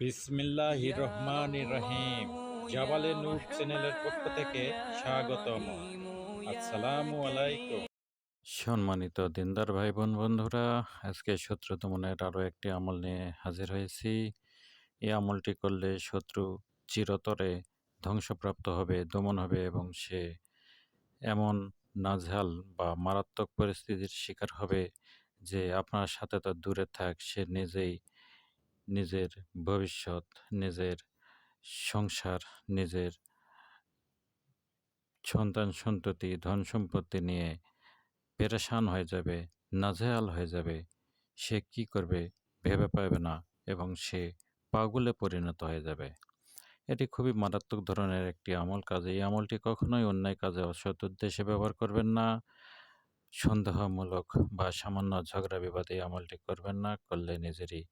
বিসমিল্লাহ রহমান রহিম। জাবালে নূর চ্যানেলের পক্ষ থেকে স্বাগতম। আসসালামু আলাইকুম। সম্মানিত দিনদার ভাই বোন বন্ধুরা আজকে শত্রু দমনের আরও একটি আমল নিয়ে হাজির হয়েছি। এই আমলটি করলে শত্রু চিরতরে ধ্বংসপ্রাপ্ত হবে দমন হবে এবং সে এমন নাজহাল বা মারাত্মক পরিস্থিতির শিকার হবে যে আপনার সাথে তো দূরে থাক সে নিজেই নিজের ভবিষ্যৎ, নিজের সংসার, নিজের সন্তান সন্ততি, ধন সম্পত্তি নিয়ে পেরেশান হয়ে যাবে, নাজেহাল হয়ে যাবে। সে কি করবে ভেবে পাবে না এবং সে পাগলে পরিণত হয়ে যাবে। এটি খুবই মারাত্মক ধরনের একটি আমল কাজ। এই আমলটি কখনোই অন্যায় কাজে অসৎ উদ্দেশ্যে ব্যবহার করবেন না। সন্দেহমূলক বা সামান্য ঝগড়া বিবাদে আমলটি করবেন না। করলে নিজেরই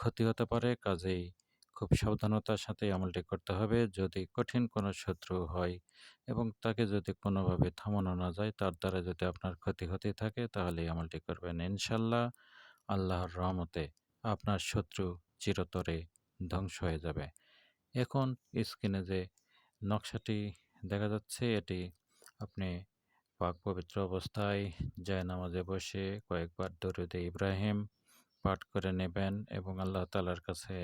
ক্ষতি হতে পারে, কাজেই খুব সাবধানতার সাথে আমলটি করতে হবে। যদি কঠিন কোনো শত্রু হয় এবং তাকে যদি কোনোভাবে থামানো না যায়, তার দ্বারা যদি আপনার ক্ষতি হতে থাকে তাহলে আমলটি করবেন। ইনশাল্লাহ আল্লাহর রহমতে আপনার শত্রু চিরতরে ধ্বংস হয়ে যাবে। এখন স্ক্রিনে যে নকশাটি দেখা যাচ্ছে, এটি আপনি পাক পবিত্র অবস্থায় যায় নামাজে বসে কয়েকবার দরুদে ইব্রাহিম পাঠ করে নেবেন এবং আল্লাহ তালার কাছে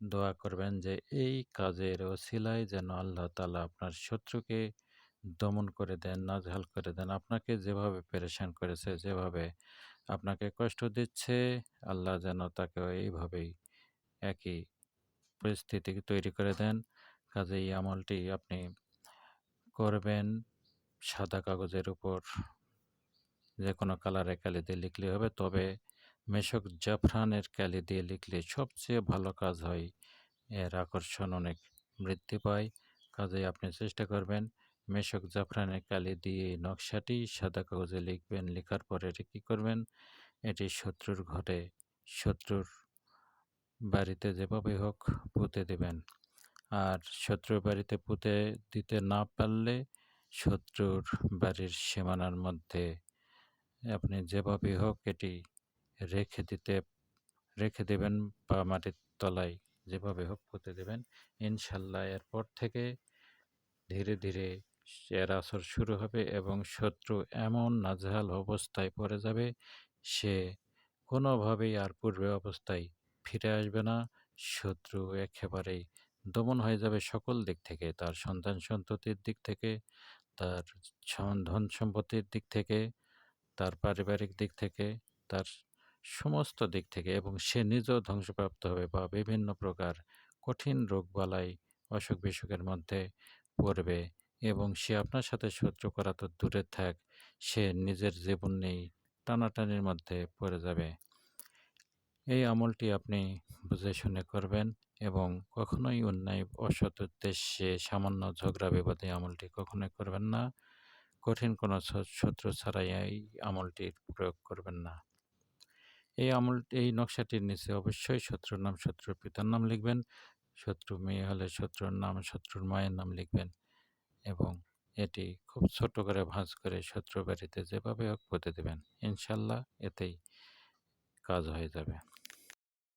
দোয়া করবেন যে, এই কাজের ওসিলায় যেন আল্লাহ তালা আপনার শত্রুকে দমন করে দেন, নাজহাল করে দেন। আপনাকে যেভাবে পেরেশান করেছে, যেভাবে আপনাকে কষ্ট দিচ্ছে, আল্লাহ যেন তাকে এইভাবেই একই পরিস্থিতি তৈরি করে দেন। কাজে এই আমলটি আপনি করবেন। সাদা কাগজের উপর যে কোনো কালারে কালি দিয়ে লিখলে হবে। তবে মেশক জাফরানের ক্যালি দিয়ে লিখলে সবচেয়ে ভালো কাজ হয়। এর আকর্ষণ অনেক বৃদ্ধি পায়। কাজে আপনি চেষ্টা করবেন মেশক জাফরানের কালি দিয়ে নকশাটি সাদা কাগজে লিখবেন। লেখার পরে এটি কী করবেন? এটি শত্রুর ঘরে শত্রুর বাড়িতে যেভাবে হোক পুঁতে দেবেন। আর শত্রুর বাড়িতে পুঁতে দিতে না পারলে শত্রুর বাড়ির সীমানার মধ্যে আপনি যেভাবে হোক এটি রেখে দিতে রেখে দেবেন বা মাটির তলায় যেভাবে হোক পুঁতে দেবেন। ইনশাল্লাহ এরপর থেকে ধীরে ধীরে এর আসর শুরু হবে এবং শত্রু এমন নাজহাল অবস্থায় পড়ে যাবে সে কোনোভাবেই আর পূর্বে অবস্থায় ফিরে আসবে না। শত্রু একেবারেই দমন হয়ে যাবে সকল দিক থেকে তার সন্তান সন্ততির দিক থেকে তার ধন সম্পত্তির দিক থেকে তার পারিবারিক দিক থেকে তার সমস্ত দিক থেকে এবং সে নিজেও ধ্বংসপ্রাপ্ত হবে বা বিভিন্ন প্রকার কঠিন রোগবালাই অসুখ বিসুখের মধ্যে পড়বে এবং সে আপনার সাথে শত্রু করা তো দূরে থাক, সে নিজের জীবন নেই টানাটানির মধ্যে পড়ে যাবে। এই আমলটি আপনি বুঝে শুনে করবেন এবং কখনোই অন্যায়, অসৎ উদ্দেশ্যে সামান্য ঝগড়া, বিবাদে আমলটি কখনোই করবেন না। কঠিন কোনো শত্রু ছাড়াই এই আমলটির প্রয়োগ করবেন না। এই আমল, এই নকশাটির নিচে অবশ্যই শত্রুর নাম শত্রুর পিতার নাম লিখবেন। শত্রু মেয়ে হলে শত্রুর নাম, শত্রুর মায়ের নাম লিখবেন এবং এটি খুব ছোট করে ভাঁজ করে শত্রু বাড়িতে যেভাবে হোক পুঁতে দেবেন। ইনশাল্লাহ এতেই কাজ হয়ে যাবে।